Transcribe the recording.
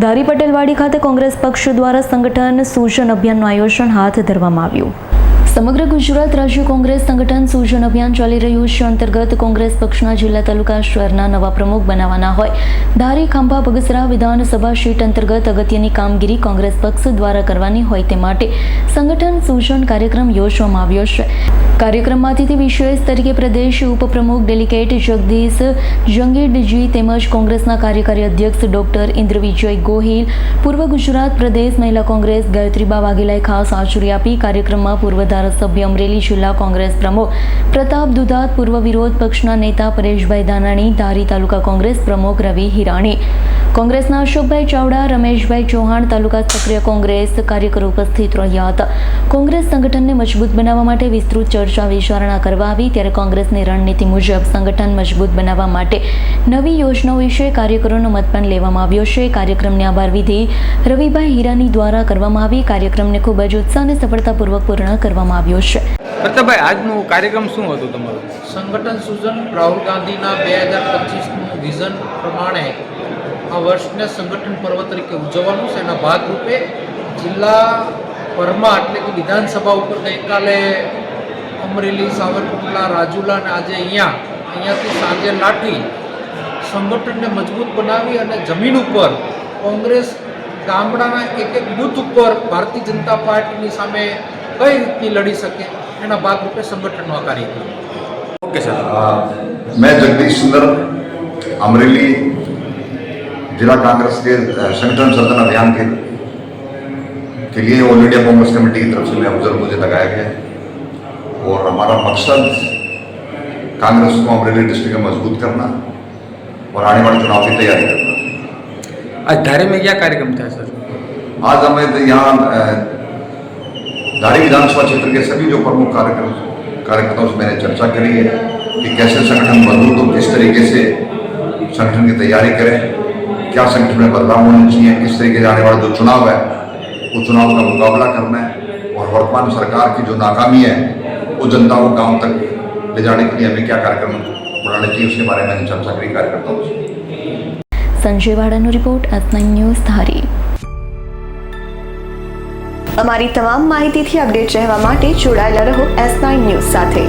ધારી પટેલવાડી ખાતે કોંગ્રેસ પક્ષ દ્વારા સંગઠન સૂચન અભિયાનનું આયોજન હાથ ધરવામાં આવ્યું. સમગ્ર ગુજરાત રાજ્ય કોંગ્રેસ સંગઠન સૂચન અભિયાન ચાલી રહ્યું છે. અંતર્ગત કોંગ્રેસ પક્ષના જિલ્લા તાલુકા શહેરના નવા પ્રમુખ બનાવવાના હોય. ધારી ખાંભા બગસરા વિધાનસભા સીટ અંતર્ગત અગત્યની કામગીરી કોંગ્રેસ પક્ષ દ્વારા કરવાની હોય તે માટે સંગઠન સૂચન કાર્યક્રમ યોજવામાં આવ્યો છે. કાર્યક્રમમાં અતિથિ વિશેષ તરીકે પ્રદેશ ઉપપ્રમુખ ડેલિગેટ જગદીશ જંગીડજી તેમજ કોંગ્રેસના કાર્યકારી અધ્યક્ષ ડોક્ટર ઇન્દ્ર વિજય ગોહિલ, પૂર્વ ગુજરાત પ્રદેશ મહિલા કોંગ્રેસ ગાયત્રીબા વાઘેલાએ ખાસ હાજરી આપી કાર્યક્રમમાં પૂર્વ ધારાસભ્ય અમરેલી જિલ્લા કોંગ્રેસ પ્રમુખ પ્રતાપ દુધાત, પૂર્વ વિરોધ પક્ષના નેતા પરેશભાઈ દાનાણી ધારી તાલુકા કોંગ્રેસ પ્રમુખ રવિ હિરાણી. કોંગ્રેસના અશોકભાઈ ચાવડા રમેશભાઈ ચૌહાણ તાલુકા સક્રિય કોંગ્રેસ કાર્યકરો ઉપસ્થિત રહ્યા હતા. કોંગ્રેસ સંગઠનને મજબૂત બનાવવા માટે વિસ્તૃત ચર્ચા વિચારણા કરવા આવી ત્યારે કોંગ્રેસની રણનીતિ મુજબ સંગઠન મજબૂત બનાવવા માટે નવી યોજનાઓ વિશે કાર્યકરોનો મત પણ લેવામાં આવ્યો છે. કાર્યક્રમની આભાર વિધિ રવિભાઈ હીરાની દ્વારા કરવામાં આવી. કાર્યક્રમને ખૂબ જ ઉત્સાહ અને સફળતાપૂર્વક પૂર્ણ કરવામાં આવ્યો છે. પ્રતાપભાઈ આજનો કાર્યક્રમ શું હતું તમારું? સંગઠન સૂચન રાહુલ ગાંધીના બે હજાર પચીસનું વિઝન પ્રમાણે આ વર્ષને સંગઠન પર્વ તરીકે ઉજવવાનું છે. એના ભાગરૂપે જિલ્લા પરમાં એટલે કે વિધાનસભા ઉપર ગઈકાલે અમરેલી, સાવરકુંડલા, રાજુલા અને આજે અહીંયા, અહીંયાથી સાંજે લાઠી સંગઠનને મજબૂત બનાવી અને જમીન ઉપર કોંગ્રેસ ગામડાના એક એક બુથ ઉપર ભારતીય જનતા પાર્ટીની સામે કઈ રીતની લડી શકે એના ભાગરૂપે સંગઠનનો આ ઓકે સર. મેં જગદીશ સુંદર અમરેલી जिला कांग्रेस के संगठन सदन अभियान के के लिए ऑल इंडिया कांग्रेस कमेटी की तरफ़ से मैं अवसर मुझे लगाया गया है। और हमारा मकसद कांग्रेस को अमरेली डिस्ट्रिक्ट में मज़बूत करना और आने वाले चुनाव की तैयारी करना। आज धारे में क्या कार्यक्रम था सर? आज हमें तो यहाँ धारी विधानसभा क्षेत्र के सभी जो प्रमुख कार्यक्रम कार्यकर्ताओं से मैंने चर्चा करी है कि कैसे संगठन मज़बूत हो किस तरीके से संगठन की तैयारी करें। क्या संगठन में बदलाव होने चाहिए किस तरीके से आने वाला जो चुनाव है वो चुनाव का मुकाबला करना है और वर्तमान सरकार की जो नाकामी है वो जनता को गांव तक ले जाने के लिए हमें क्या कार्यक्रम बनाने चाहिए उसके बारे में मैंने चर्चा करी कार्यकर्ताओं से Sanjay વાડાનો report S nine news Dhari અમારી તમામ માહિતીથી અપડેટ રહેવા માટે જોડાયેલા રહો એસ નાઇન ન્યૂઝ સાથે